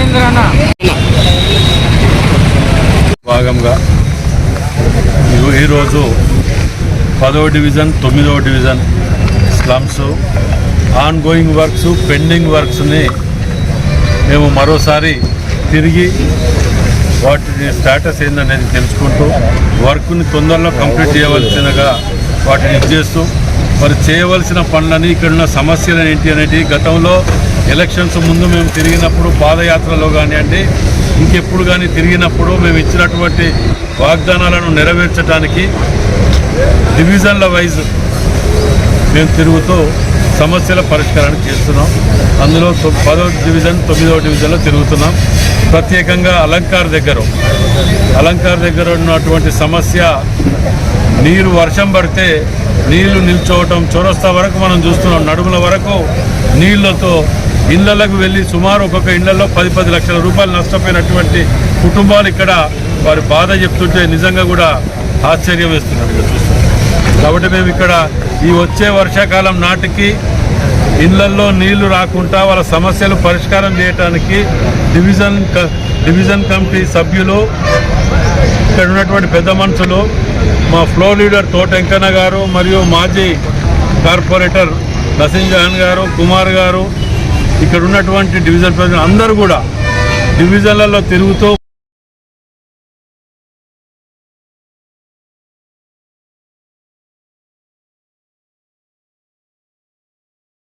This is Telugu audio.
మహేంద్రన? భాగంగా ఈరోజు పదవ డివిజన్ తొమ్మిదవ division slums ongoing works pending వర్క్స్ని మేము మరోసారి తిరిగి వాటి స్టేటస్ ఏందనేది తెలుసుకుంటూ వర్క్ని తొందరలో కంప్లీట్ చేయవలసినగా వాటిని చేస్తూ మరి చేయవలసిన పనులని ఇక్కడ ఉన్న సమస్యలు ఏంటి అనేది గతంలో ఎలక్షన్స్ ముందు మేము తిరిగినప్పుడు పాదయాత్రలో కానివ్వండి ఇంకెప్పుడు కానీ తిరిగినప్పుడు మేము ఇచ్చినటువంటి వాగ్దానాలను నెరవేర్చడానికి డివిజన్ల వైజ్ మేము తిరుగుతూ సమస్యల పరిష్కారాన్ని చేస్తున్నాం. అందులో పదో డివిజన్ తొమ్మిదవ డివిజన్లో తిరుగుతున్నాం. ప్రత్యేకంగా అలంకార్ దగ్గర అలంకార్ దగ్గర ఉన్నటువంటి సమస్య నీరు వర్షం పడితే నీళ్ళు నిల్చోవటం చొరస్తా వరకు మనం చూస్తున్నాం. నడుముల వరకు నీళ్ళతో ఇళ్ళకు వెళ్ళి సుమారు ఒక్కొక్క ఇళ్ళలో పది పది లక్షల రూపాయలు నష్టపోయినటువంటి కుటుంబాలు ఇక్కడ వారి బాధ చెప్తుంటే నిజంగా కూడా ఆశ్చర్యం వేస్తున్నారు కాబట్టి మేము ఇక్కడ ఈ వచ్చే వర్షాకాలం నాటికి ఇళ్ళల్లో నీళ్ళు రాకుండా వాళ్ళ సమస్యలు పరిష్కారం చేయడానికి డివిజన్ క- డివిజన్ కమిటీ సభ్యులు ఇక్కడ ఉన్నటువంటి పెద్ద మనుషులు మా ఫ్లో లీడర్ తోటెంకన్న గారు మరియు మాజీ కార్పొరేటర్ నసీన్ జహాన్ గారు కుమార్ గారు ఇక్కడ ఉన్నటువంటి డివిజన్ ప్రజలు అందరూ కూడా డివిజన్లలో తిరుగుతూ